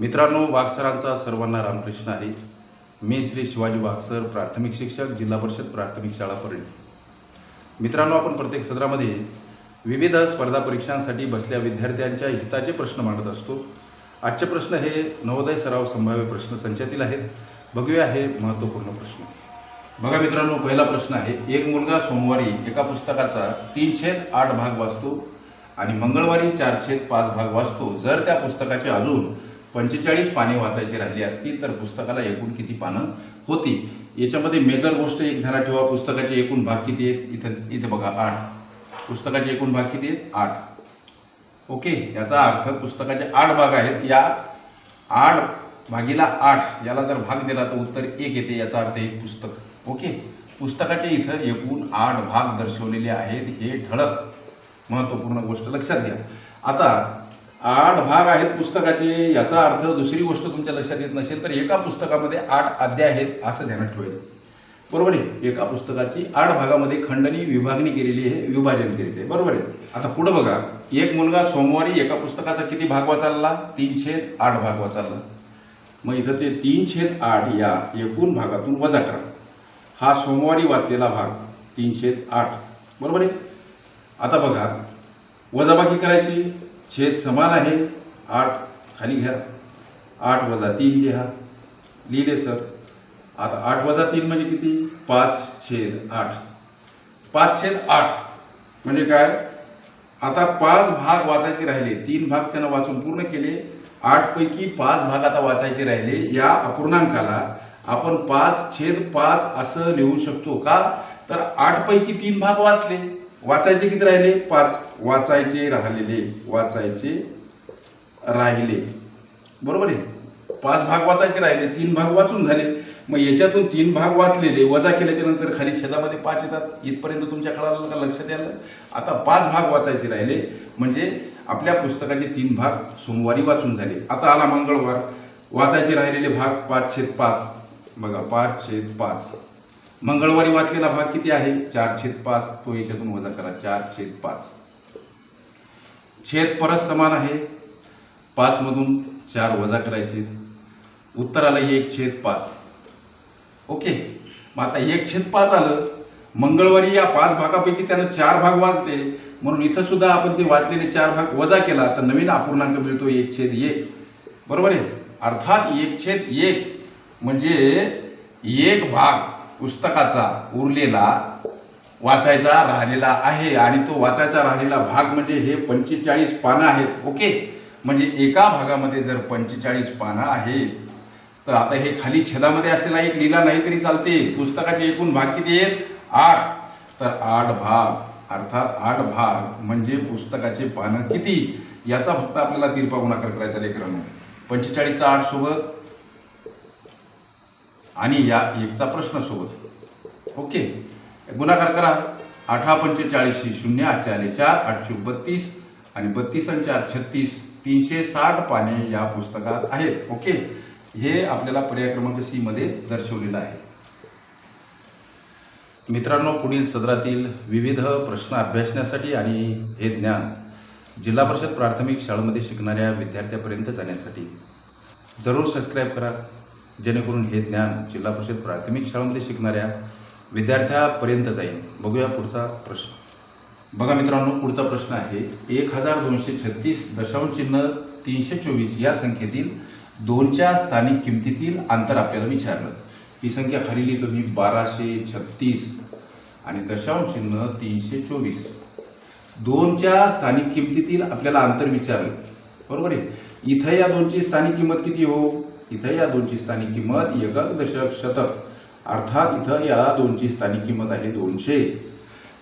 मित्रांनो वाघसरांचा सर्वांना रामकृष्ण आहे. मी श्री शिवाजी वाघसर प्राथमिक शिक्षक जिल्हा परिषद प्राथमिक शाळा परळी. मित्रांनो आपण प्रत्येक सत्रामध्ये विविध स्पर्धा परीक्षांसाठी बसल्या विद्यार्थ्यांच्या हिताचे प्रश्न मांडत असतो. आजचे प्रश्न हे नवोदय सराव संभाव्य प्रश्न संचातील आहेत. बघूया हे महत्त्वपूर्ण प्रश्न. बघा मित्रांनो पहिला प्रश्न आहे एक मुलगा सोमवारी एका पुस्तकाचा तीन छेद आठ भाग वाचतो आणि मंगळवारी चार छेद पाच भाग वाचतो. जर त्या पुस्तकाचे अजून पंचेचाळीस पाने वाचायची राहिली असतील तर पुस्तकाला एकूण किती पानं होती? याच्यामध्ये मेजर गोष्ट एक ध्यानात ठेवा पुस्तकाचे एकूण भाग किती आहेत? इथं इथं बघा आठ. पुस्तकाचे एकूण भाग किती आहेत? आठ. ओके याचा अर्थ पुस्तकाचे आठ भाग आहेत. या आठ भागीला आठ याला जर भाग दिला तर उत्तर एक येते याचा अर्थ एक पुस्तक. ओके? पुस्तकाचे इथं एकूण आठ भाग दर्शवलेले आहेत. हे ठळक महत्त्वपूर्ण गोष्ट लक्षात घ्या. आता आठ भाग आहेत पुस्तकाचे याचा अर्थ दुसरी गोष्ट तुमच्या लक्षात येत नसेल तर एका पुस्तकामध्ये आठ अध्याय आहेत असं ध्यानात ठेवायचं. बरोबर आहे? एका पुस्तकाची आठ भागामध्ये खंडणी विभागणी केलेली आहे विभाजन केलेली आहे. बरोबर आहे? आता पुढं बघा. एक मुलगा सोमवारी एका पुस्तकाचा किती भाग वाचालला तीन छेद आठ भाग वाचालला मग इथं ते तीन छेद आठ या एकूण भागातून वजा करा. हा सोमवारी वाचलेला भाग तीन छेद आठ. बरोबर आहे? आता बघा. वजाबाकी करायची. छेद समान आहे. आठ खाली घ्या. आठ वजा तीन घ्या लिहिले सर. आता आठ वजा तीन म्हणजे किती? पाच छेद आठ. पाच छेद आठ म्हणजे काय? आता पाच भाग वाचायचे राहिले. तीन भाग त्यांना वाचून पूर्ण केले. आठपैकी पाच भाग आता वाचायचे राहिले. या अपूर्णांकाला आपण पाच छेद पाच असं लिहू शकतो का? तर आठपैकी तीन भाग वाचले. वाचायचे किती राहिले? पाच. वाचायचे राहिलेले वाचायचे राहिले. बरोबर आहे? पाच भाग वाचायचे राहिले तीन भाग वाचून झाले. मग याच्यातून तीन भाग वाचलेले वजा केल्याच्यानंतर खाली छेदामध्ये पाच येतात. इथपर्यंत तुमच्या कळालं का लक्षात यायला? आता पाच भाग वाचायचे राहिले म्हणजे आपल्या पुस्तकाचे तीन भाग सोमवारी वाचून झाले. आता आला मंगळवार. वाचायचे राहिलेले भाग पाच छेद पाच. बघा पाच छेद पाच. मंगळवारी वाचलेला भाग किती आहे? चार छेद पाच. तो याच्यातून वजा करा. चार छेद पाच. छेद परत समान आहे. पाचमधून चार वजा करायचे. उत्तर आलं एक छेद पाच. ओके. मग आता एक छेद पाच आलं. मंगळवारी या पाच भागापैकी त्यानं चार भाग वाचले. म्हणून इथं सुद्धा आपण ते वाचलेले चार भाग वजा केला तर नवीन अपूर्णांक मिळतो एक छेद एक. बरोबर आहे? अर्थात एक छेद एक म्हणजे एक भाग. पुस्तकाचा उरलेला वाचायचा राहिलेला आहे आणि तो वाचायचा राहिलेला भाग म्हणजे हे पंचेचाळीस पानं आहेत ओके? म्हणजे एका भागामध्ये जर पंचेचाळीस पानं आहेत तर आता हे खाली छेदामध्ये असलेला एक लिहिला नाही तरी चालते. पुस्तकाचे एकूण भाग किती आहेत? आठ. तर आठ भाग अर्थात आठ भाग म्हणजे पुस्तकाचे पानं किती? याचा फक्त आपल्याला तिरपा गुणाकार करायचा लेकरांनो. पंचेचाळीसचा आठ सोबत आणि या एकचा प्रश्न सोबत. ओके? गुणाकार करा. आठा पंचेचाळीसशे शून्य आचार्य चार आठशे बत्तीस आणि बत्तीस आणि चार छत्तीस तीनशे साठ पाने या पुस्तकात आहेत. ओके? हे आपल्याला पर्याय क्रमांक सी मध्ये दर्शवलेलं आहे. मित्रांनो पुढील सदरातील विविध प्रश्न अभ्यासण्यासाठी आणि हे ज्ञान जिल्हा परिषद प्राथमिक शाळेमध्ये शिकणाऱ्या विद्यार्थ्यापर्यंत जाण्यासाठी जरूर सबस्क्राईब करा. जेणेकरून हे ज्ञान जिल्हा परिषद प्राथमिक शाळांमध्ये शिकणाऱ्या विद्यार्थ्यापर्यंत जाईल. बघूया पुढचा प्रश्न. बघा मित्रांनो पुढचा प्रश्न आहे. एक हजार दोनशे छत्तीस दशांश चिन्ह तीनशे चोवीस या संख्येतील दोनच्या स्थानिक किमतीतील अंतर आपल्याला विचारलं. ही संख्या खाली लिहितो मी बाराशे छत्तीस आणि दशांश चिन्ह तीनशे चोवीस. दोनच्या स्थानिक किमतीतील आपल्याला अंतर विचारलं. बरोबर आहे? इथं या दोनची स्थानिक किंमत किती हो? इथं या दोनची स्थानिक किंमत एकक दशक शतक. अर्थात इथं या दोनची स्थानिक किंमत आहे दोनशे.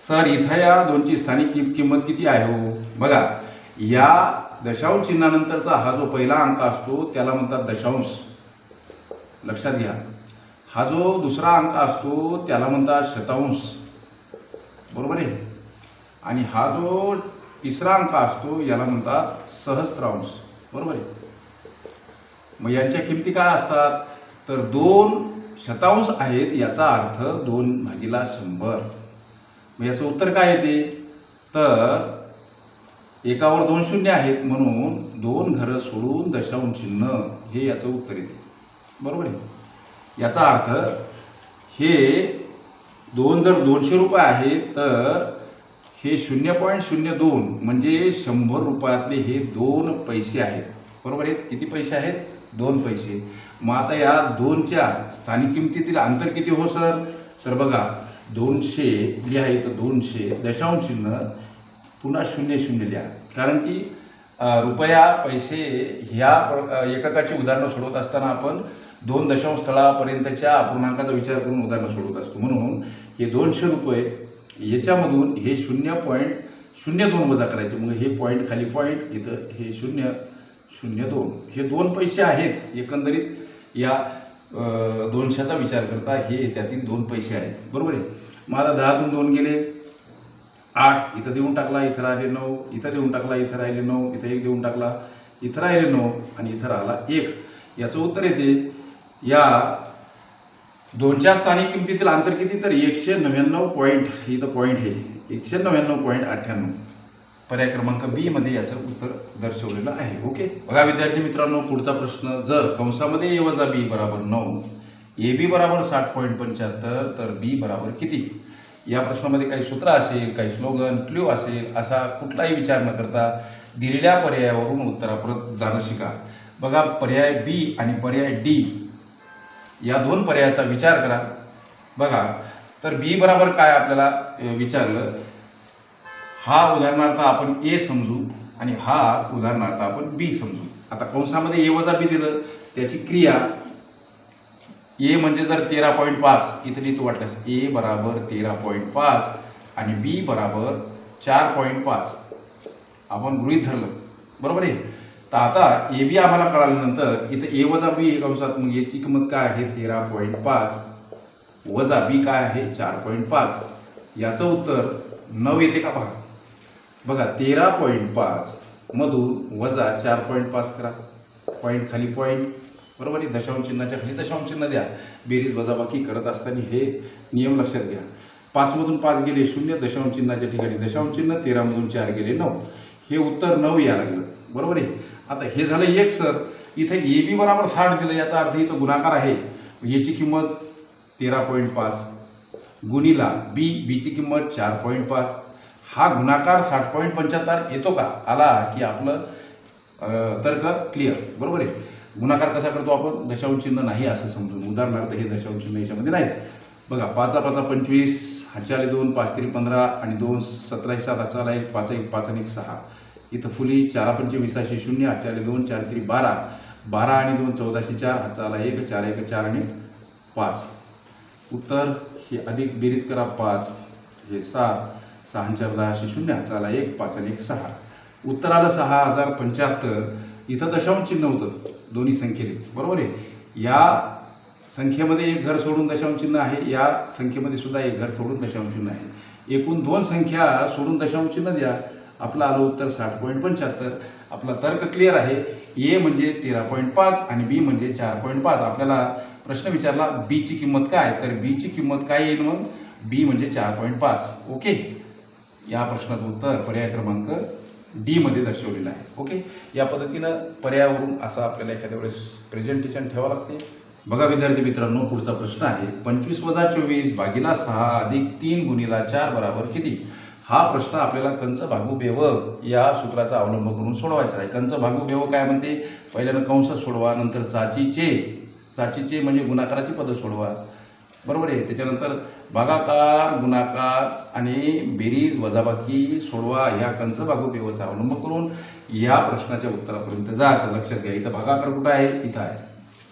सर इथं या दोनची स्थानिक कि- किंमत किती आहे हो? बघा या दशांश चिन्हानंतरचा हा जो पहिला अंक असतो त्याला म्हणतात दशांश. लक्षात घ्या. हा जो दुसरा अंक असतो त्याला म्हणतात शतांश. बरोबर आहे? आणि हा जो तिसरा अंक असतो याला म्हणतात सहस्त्रांश. बरोबर आहे? मग यांच्या किमती काय असतात? तर दोन शतांश आहेत याचा अर्थ दोन भागीला शंभर. मग याचं उत्तर काय येते? तर एकावर दोन शून्य आहेत म्हणून दोन घरं सोडून दशांश चिन्ह हे याचं उत्तर येते. बरोबर आहे? याचा अर्थ हे दोन जर दोनशे रुपये आहेत तर हे शून्य पॉईंट शून्य दोन म्हणजे शंभर रुपयातले हे दोन पैसे आहेत. बरोबर आहेत किती पैसे आहेत? दोन पैसे. मग आता या दोनच्या स्थानिक किमतीतील अंतर किती हो सर? तर बघा दोनशे लिहा आहे तर दोनशे दशांश चिन्ह पुन्हा शून्य शून्य लिहा कारण की रुपया पैसे ह्या प्र- एककाची उदाहरणं सोडवत असताना आपण दोन दशांश स्थळापर्यंतच्या अपूर्णांकाचा विचार करून उदाहरणं सोडवत असतो. म्हणून हे दोनशे रुपये याच्यामधून हे शून्य पॉईंट शून्य दोन वजा करायचे. मग हे पॉईंट खाली पॉईंट इथं हे शून्य. शून्य दोन. हे दोन पैसे आहेत एकंदरीत या दोनशेचा विचार करता हे त्यातील दोन पैसे आहेत. बरोबर आहे? मला दहातून दोन गेले आठ इथं देऊन टाकला इथं राहिले नऊ इथं देऊन टाकला इथं राहिले नऊ इथं एक देऊन टाकला इथं राहिले नऊ आणि इथं राहिला एक. याचं उत्तर येते या दोनच्या स्थानिक किमतीतील अंतर किती? तर एकशे नव्याण्णव पॉईंट इथं पॉईंट हे एकशे नव्याण्णव पॉईंट अठ्ठ्याण्णव. पर्याय क्रमांक बी मध्ये याचं उत्तर दर्शवलेलं आहे. ओके बघा विद्यार्थी मित्रांनो पुढचा प्रश्न जर कंसामध्ये ए वजा बी बरोबर नऊ ए बी बरोबर साठ पॉईंट पंच्याहत्तर तर बी बरोबर किती? या प्रश्नामध्ये काही सूत्र असेल काही स्लोगन क्ल्यू असेल असा कुठलाही विचार न करता दिलेल्या पर्यायावरून उत्तरापर्यंत जाणं शिका. बघा पर्याय बी आणि पर्याय डी या दोन पर्यायाचा विचार करा. बघा तर बी बरोबर काय आपल्याला विचारलं? हा उदाहरणार्थ आपण ए समजू आणि हा उदाहरणार्थ आपण बी समजू. आता कंसामध्ये ए वजा बी दिलं त्याची क्रिया ए म्हणजे जर तेरा पॉईंट पाच इथं लिहितो वाटल्यास ए बराबर तेरा पॉईंट पाच आणि बी बराबर चार पॉईंट पाच. आपण गृहीत धरलं. बरोबर आहे? तर आता ए बी आम्हाला कळाल्यानंतर इथं ए वजा बी हे कंसात मग याची किंमत काय आहे? तेरा पॉईंट पाच. वजा बी काय आहे? चार पॉईंट पाच. याचं उत्तर नऊ येते का पहा बघा तेरा पॉईंट पाच मधून वजा चार पॉईंट पाच करा. पॉईंट खाली पॉईंट बरोबर आहे? दशांश चिन्हाच्या खाली दशांश चिन्ह द्या. बेरीज वजाबाकी करत असताना हे नियम लक्षात घ्या. पाचमधून पाच गेले शून्य दशांश चिन्हाच्या ठिकाणी दशांश चिन्ह तेरामधून चार गेले नऊ. हे उत्तर नऊ या लागलं. बरोबर आहे? आता हे झालं एक सर. इथं ए बी बरोबर साठ दिलं याचा अर्थ इथं गुणाकार आहे. याची किंमत तेरा पॉईंट पाच. गुणीला बी बीची किंमत चार पॉईंट पाच. हा गुणाकार साठ पॉईंट पंच्याहत्तर येतो का? आला की आपलं तर्क क्लिअर बरोबर आहे? गुणाकार कसा करतो आपण? दशांश चिन्ह नाही असं समजून. उदाहरणार्थ हे दशांश चिन्ह याच्यामध्ये नाही बघा पाचा पाचा पंचवीस हातच्या दोन पाच तरी पंधरा आणि दोन सतरा एक सात हातचा आला एक पाच एक पाच आणि एक सहा. इथं फुली चारा पंचवीसाशे शून्य हातच्या दोन चार तरी बारा. बारा आणि दोन चौदाशे चार हातचा एक चार एक चार आणि पाच. उत्तर हे अधिक बेरीज करा पाच. हे सात. सहा चार दहाशे शून्य हातचा आला एक पाच आणि एक सहा. उत्तर आलं सहा हजार पंच्याहत्तर इथं दशांश चिन्ह होतं दोन्ही संख्येने बरोबर आहे? या संख्येमध्ये एक घर सोडून दशांश चिन्ह आहे या संख्येमध्ये सुद्धा एक घर सोडून दशांश चिन्ह आहे. एकूण दोन संख्या सोडून दशांश चिन्ह द्या. आपलं आलं उत्तर साठ पॉईंट पंच्याहत्तर. आपला तर्क क्लिअर आहे. ए म्हणजे तेरा पॉईंट पाच आणि बी म्हणजे चार पॉईंट पाच. आपल्याला प्रश्न विचारला बीची किंमत काय? तर बीची किंमत काय येईल मग? बी म्हणजे चार पॉईंट पाच. ओके? या प्रश्नाचं उत्तर पर्याय क्रमांक डी मध्ये दर्शवलेलं आहे. ओके या पद्धतीनं पर्यायावरून असं आपल्याला एखाद्या वेळेस प्रेझेंटेशन ठेवावं लागते. बघा विद्यार्थी मित्रांनो पुढचा प्रश्न आहे पंचवीस वजा चोवीस भागीला सहा अधिक तीन गुणीला चार बराबर किती? हा प्रश्न आपल्याला कंच भागू बेव या सूत्राचा अवलंब करून सोडवायचा आहे. कंच भागू बेव काय म्हणते? पहिल्यानं कंस सोडवा नंतर चाचीचे. चाचीचे म्हणजे गुणाकाराची पदं सोडवा. बरोबर आहे. त्याच्यानंतर भागाकार गुणाकार आणि बेरीज वजाबाकी सोडवा ह्या कंच भागोपेवाचा बेवचा अवलंब करून या प्रश्नाच्या उत्तरापर्यंत जायचं. लक्षात घ्या इथं भागाकार कुठं आहे? इथं आहे.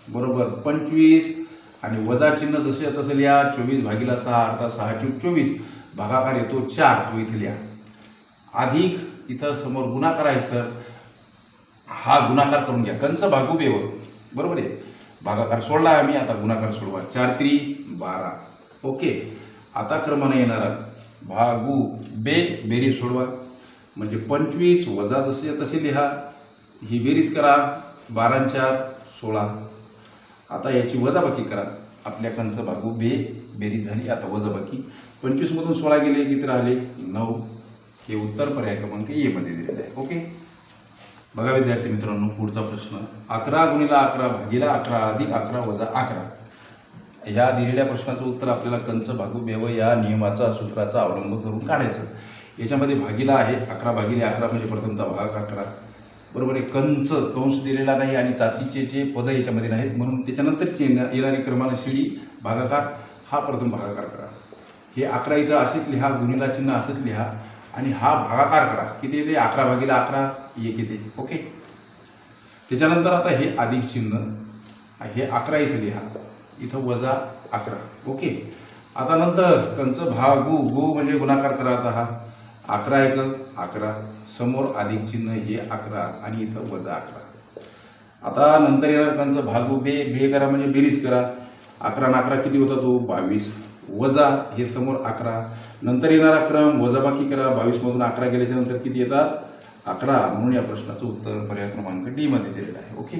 बरोबर. पंचवीस आणि वजा चिन्ह जसे तसं लिहा. चोवीस भागीला सहा अर्थात सहा चूक चोवीस. भागाकार येतो चार. तो इथे लिहा. अधिक इथं समोर गुणाकार आहे सर. हा गुणाकार करून घ्या. कंच भागोपेव बरोबर आहे. भागाकार सोडला आम्ही आता गुणाकार सोडवा. चार त्री बारा. ओके. आता क्रमाने येणार भागू बे बेरीज सोडवा. म्हणजे पंचवीस वजा जसे तसे लिहा. ही बेरीज करा. बारा चार सोळा. आता याची वजाबाकी करा. आपल्या कंच भागू बे बेरीज झाली. आता वजाबाकी. पंचवीसमधून सोळा गेले किती राहिले? नऊ. हे उत्तर पर्याय क्रमांक ए मध्ये दिलेलं आहे. ओके? बघा विद्यार्थी मित्रांनो पुढचा प्रश्न. अकरा गुणिला अकरा भागीला अकरा अधिक अकरा वजा अकरा. ह्या दिलेल्या प्रश्नाचं उत्तर आपल्याला कंच भागू बेव या नियमाचा सूत्राचा अवलंब करून काढायचं. याच्यामध्ये भागीला आहे अकरा भागिले अकरा म्हणजे प्रथमता भाग अकरा. बरोबर आहे कंच कंस दिलेला नाही आणि चाचीचे जे पद याच्यामध्ये नाहीत म्हणून त्याच्यानंतरची येणारी क्रमानं शिडी भागाकार हा प्रथम भागाकार करा. हे अकरा इथं असेच लिहा गुणिला चिन्ह असंच लिहा. आणि हा भागाकार करा. किती येते? अकरा भागीला अकरा एक येते. ओके? त्याच्यानंतर आता हे अधिक चिन्ह हे अकरा इथं लिहा. इथं वजा अकरा. ओके? आता नंतर त्यांचं भाग गु म्हणजे गुणाकार करा आता हा. अकरा एक अकरा. समोर अधिक चिन्ह हे अकरा. आणि इथं वजा अकरा. आता नंतर येणार त्यांचं भागू बे बे करा म्हणजे बेरीज करा. अकरा आणि अकरा किती होता तो? बावीस. वजा हे समोर अकरा. नंतर येणारा क्रम वजाबाकी करा बावीसमधून अकरा गेल्याच्यानंतर किती येतात? अकरा. म्हणून या प्रश्नाचं उत्तर पर्याय क्रमांक डीमध्ये दिलेलं आहे. ओके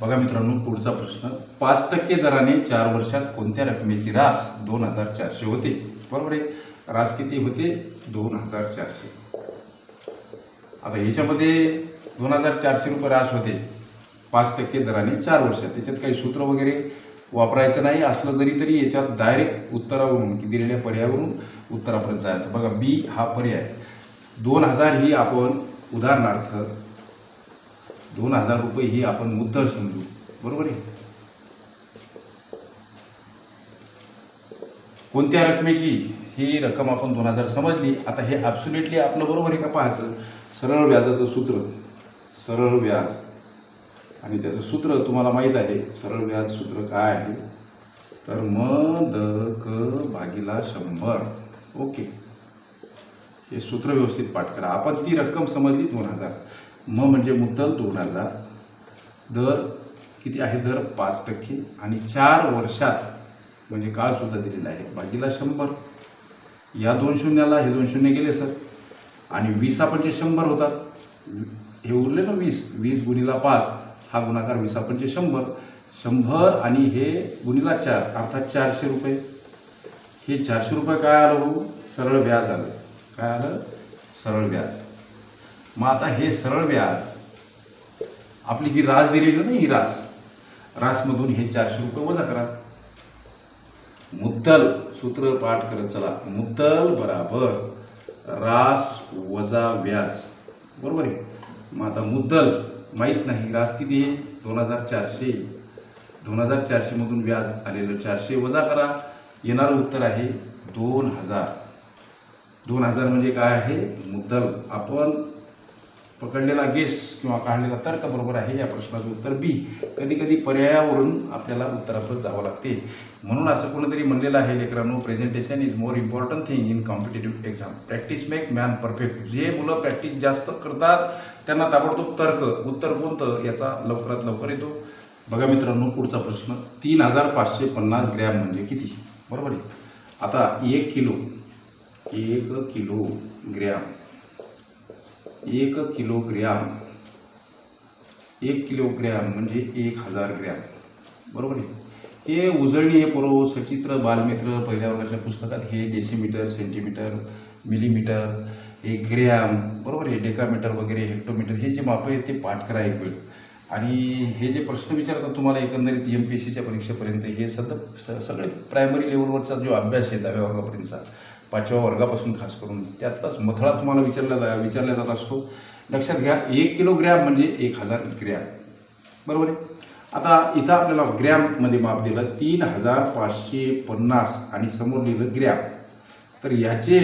बघा मित्रांनो पुढचा प्रश्न. पाच टक्के दराने चार वर्षात कोणत्या रकमेची रास दोन हजार चारशे होते? बरोबर आहे. रास किती होते? दोन हजार चारशे. आता ह्याच्यामध्ये दोन हजार चारशे रुपये रास होते. पाच टक्के दराने चार वर्षात. त्याच्यात काही सूत्र वगैरे वापरायचं नाही. असलं जरी तरी याच्यात डायरेक्ट उत्तरावरून की दिलेल्या पर्यायावरून उत्तरापर्यंत जायचं. बघा बी हा पर्याय. दोन हजार ही आपण उदाहरणार्थ दोन हजार रुपये ही आपण मुद्दल समजू. बरोबर आहे? कोणत्या रकमेची ही रक्कम आपण दोन हजार समजली? आता हे ॲब्सुलेटली आपलं बरोबर आहे का पाहायचं? सरळ व्याजाचं सूत्र. सरळ व्याज. आणि त्याचं सूत्र तुम्हाला माहीत आहे. सरळ व्याज सूत्र काय आहे? तर म द क भागीला शंभर. ओके. हे सूत्र व्यवस्थित पाठ करा. आपण ती रक्कम समजली? दोन हजार. म म्हणजे मुद्दल दोन हजार. दर किती आहे? दर पाच टक्के. आणि चार वर्षात म्हणजे काळसुद्धा दिलेला आहे. बाकीला शंभर. या दोन शून्याला हे दोन शून्य गेले सर. आणि वीस पंचे शंभर होतात हे उरले ना वीस. वीस गुणिला पाच हा गुणाकार वीस पंचे शंभर. शंभर आणि हे गुणिला चार अर्थात चारशे रुपये. हे चारशे रुपये काय आलं हो सरळ व्याज आलं. काय आलं? सरळ व्याज. मग आता हे सरळ व्याज आपली जी रास दिलेली ना ही रास रासमधून हे चारशे रुपये वजा करा. मुद्दल सूत्र पाठ करत चला. मुद्दल बराबर रास वजा व्याज. बरोबर आहे? मग आता मुद्दल माहीत नाही. रास किती आहे? दोन हजार चारशे. दोन हजार चारशेमधून व्याज आलेलं चारशे वजा करा. येणारं उत्तर आहे दोन हजार. दोन हजार म्हणजे काय आहे? मुद्दल. आपण पकडलेला गेस किंवा काढलेला तर्क बरोबर आहे या प्रश्नाचं उत्तर बी कधी कधी पर्यायावरून आपल्याला उत्तरापर्यंत जावं लागते. म्हणून असं कोणीतरी म्हणलेलं आहे लेकरांनो presentation is more important thing in competitive exam practice make man perfect जे मुलं प्रॅक्टिस जास्त करतात त्यांना ताबडतोब तर्क. उत्तर कोणतं? याचा लवकरात लवकर येतो. बघा मित्रांनो पुढचा प्रश्न. तीन हजार पाचशे पन्नास ग्रॅम म्हणजे किती? बरोबर आहे? आता एक किलो एक किलो ग्रॅम एक किलोग्रॅम एक किलोग्रॅम म्हणजे एक हजार ग्रॅम. बरोबर आहे? हे उजळणी हे पूर्व सचित्र बालमित्र पहिल्या वर्गाच्या पुस्तकात हे डेसिमीटर सेंटीमीटर मिलीमीटर हे ग्रॅम बरोबर आहे? डेकामीटर वगैरे हेक्टोमीटर हे जे मापं आहेत ते पाठ करा एक वेळ. आणि हे जे प्रश्न विचारतात तुम्हाला एकंदरीत एम पी एस सीच्या परीक्षेपर्यंत हे सद स सगळे प्रायमरी लेवलवरचा जो अभ्यास आहे दहाव्या वर्गापर्यंतचा पाचव्या वर्गापासून खास करून त्यातलाच मथळा तुम्हाला विचारला जा विचारला जात असतो. लक्षात घ्या एक किलो ग्रॅम म्हणजे एक हजार ग्रॅम बरोबर आहे? आता इथं आपल्याला ग्रॅममध्ये माप दिलं तीन हजार पाचशे पन्नास आणि समोर लिहिलं ग्रॅम तर ह्याचे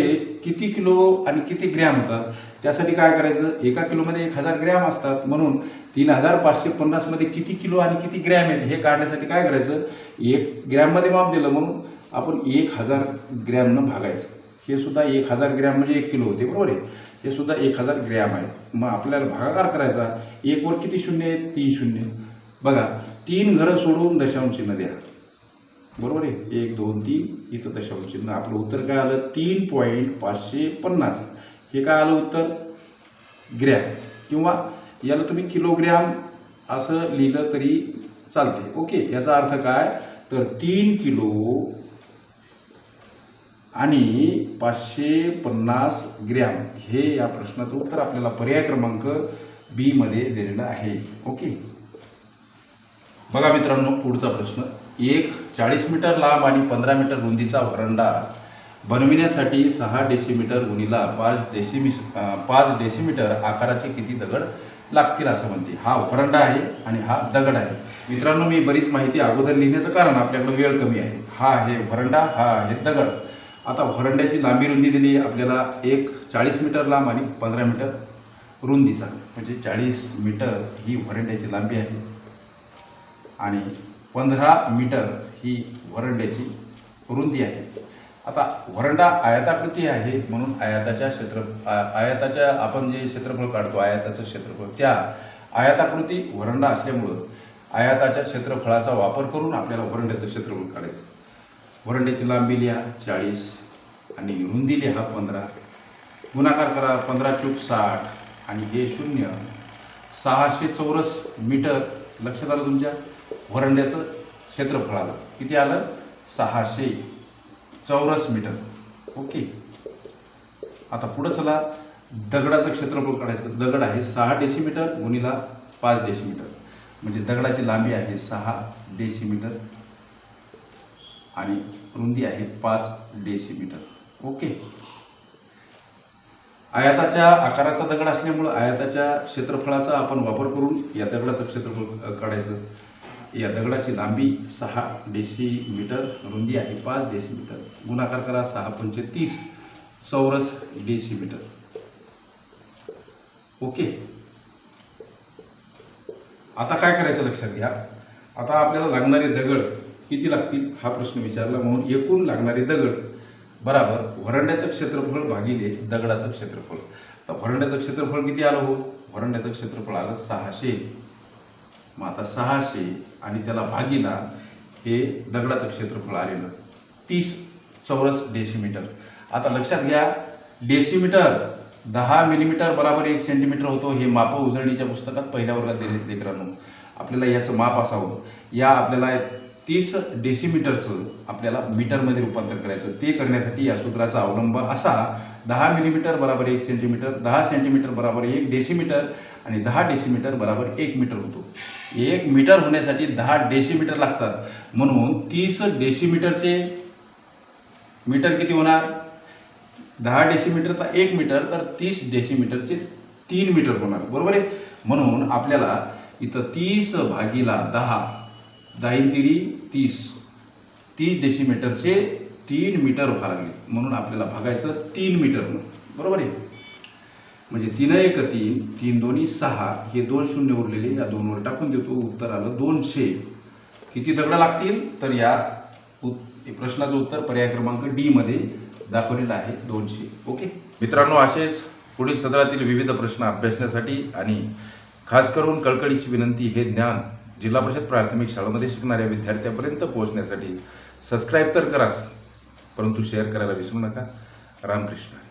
किती किलो आणि किती ग्रॅम होतात त्यासाठी काय करायचं? एका किलोमध्ये एक हजार ग्रॅम असतात. म्हणून तीन हजार पाचशे पन्नासमध्ये किती किलो आणि किती ग्रॅम आहेत हे काढण्यासाठी काय करायचं? एक ग्रॅममध्ये माप दिलं म्हणून आपण एक हजार ग्रॅमनं भागायचं. हे सुद्धा एक हजार ग्रॅम म्हणजे एक किलो होते. बरोबर आहे? हे सुद्धा एक हजार ग्रॅम आहे मग आपल्याला भागाकार करायचा. एक वर किती शून्य आहेत? तीन शून्य. बघा तीन घरं सोडून दशांश चिन्ह द्या. बरोबर आहे? एक दोन तीन इथं दशांश चिन्ह. आपलं उत्तर काय आलं? तीन पॉईंट पाचशे पन्नास. हे काय आलं उत्तर? ग्रॅम किंवा याला तुम्ही किलोग्रॅम असं लिहिलं तरी चालते ओके याचा अर्थ काय? तर तीन किलो आणि पाचशे पन्नास ग्रॅम हे या प्रश्नाचं उत्तर आपल्याला पर्याय क्रमांक बी मध्ये दिलेलं आहे. ओके बघा मित्रांनो पुढचा प्रश्न. एक चाळीस मीटर लांब आणि पंधरा मीटर रुंदीचा व्हरंडा बनविण्यासाठी सहा डेसिमीटर गुणीला पाच डेसिमी पाच डेसिमीटर आकाराचे किती दगड लागतील असं म्हणते. हा उपरंडा आहे आणि हा दगड आहे. मित्रांनो मी बरीच माहिती अगोदर लिहिण्याचं कारण आपल्याकडे वेळ कमी आहे. हा आहे व्हरंडा हा आहे दगड. आता व्हरंड्याची लांबी रुंदी दिली आपल्याला एक चाळीस मीटर लांब आणि पंधरा मीटर रुंदीचा. म्हणजे चाळीस मीटर ही व्हरंड्याची लांबी आहे. आणि पंधरा मीटर ही वरंड्याची रुंदी आहे. आता वरंडा आयताकृती आहे म्हणून आयाताच्या क्षेत्र आ- आपण जे क्षेत्रफळ काढतो आयाताचं क्षेत्रफळ त्या आयाताकृती वरंडा असल्यामुळं आयाताच्या क्षेत्रफळाचा वापर करून आपल्याला वरंड्याचं क्षेत्रफळ काढायचं. वरंड्याची लांबी लिहा चाळीस आणि रुंदी लिहा पंधरा. गुणाकार करा पंधरा चूक साठ आणि हे शून्य. सहाशे चौरस मीटर लक्षात आलं तुमच्या? वरंड्याचं क्षेत्रफळ आलं. किती आलं? सहाशे. चौरस मीटर. ओके. आता पुढं चला. दगडाचं क्षेत्रफळ काढायचं. दगड आहे सहा डेसिमीटर गुणीला पाच डेसिमीटर म्हणजे दगडाची लांबी आहे सहा डेसिमीटर आणि रुंदी आहे पाच डेसिमीटर ओके. आयाताच्या आकाराचा दगड असल्यामुळं आयाताच्या क्षेत्रफळाचा आपण वापर करून या दगडाचं क्षेत्रफळ काढायचं. या दगडाची लांबी सहा डेसिमीटर रुंदी आहे पाच डेसिमीटर गुणाकार करा सहा पंचे तीस चौरस डेसिमीटर ओके आता काय करायचं लक्षात घ्या. आता आपल्याला लागणारे दगड किती लागतील हा प्रश्न विचारला म्हणून एकूण लागणारे दगड बराबर वरंड्याचं क्षेत्रफळ भागिले दगडाचं क्षेत्रफळ. तर वरंड्याचं क्षेत्रफळ किती आलं हो? वरंड्याचं क्षेत्रफळ आलं सहाशे. मग आता सहाशे आणि त्याला भागीला हे दगडाचं क्षेत्रफळ आलेलं. तीस चौरस डेसिमीटर आता लक्षात घ्या डेसिमीटर दहा मिलीमीटर बराबर एक सेंटीमीटर होतो हे मापं उजळणीच्या पुस्तकात पहिल्या वर्गात दिले लेकरांनो. आपल्याला याचं माप असावं. या आपल्याला तीस डेसिमीटरचं आपल्याला मीटरमध्ये रूपांतर करायचं. ते करण्यासाठी या सूत्राचा अवलंब असा दहा मिलीमीटर बराबर एक सेंटीमीटर दहा सेंटीमीटर बराबर एक डेसिमीटर आणि दहा डेसिमीटर बराबर एक मीटर होतो. एक मीटर होण्यासाठी दहा डेसिमीटर लागतात. म्हणून तीस डेसिमीटरचे मीटर किती होणार? दहा डेसिमीटरचा एक मीटर तर तीस डेसिमीटरचे तीन मीटर होणार. बरोबर आहे? म्हणून आपल्याला इथं तीस भागीला दहा दाईन तिरी तीस तीस डेसिमीटरचे तीन मीटर व्हायला लागले. म्हणून आपल्याला भागायचं तीन मीटर बरोबर आहे? म्हणजे तीन एक तीन तीन दोन्ही सहा हे दोन शून्य उरलेले या दोनवर टाकून देतो. उत्तर आलं दोनशे. किती दगडं लागतील? तर या उत- प्रश्नाचं उत्तर पर्याय क्रमांक डीमध्ये दाखवलेलं आहे दोनशे. ओके? मित्रांनो असेच पुढील सदरातील विविध प्रश्न अभ्यासण्यासाठी आणि खास करून कळकळीची विनंती हे ज्ञान जिल्हा परिषद प्राथमिक शाळेमध्ये शिकणाऱ्या विद्यार्थ्यांपर्यंत पोहोचण्यासाठी सबस्क्राईब तर कराच परंतु शेअर करायला विसरू नका. रामकृष्ण.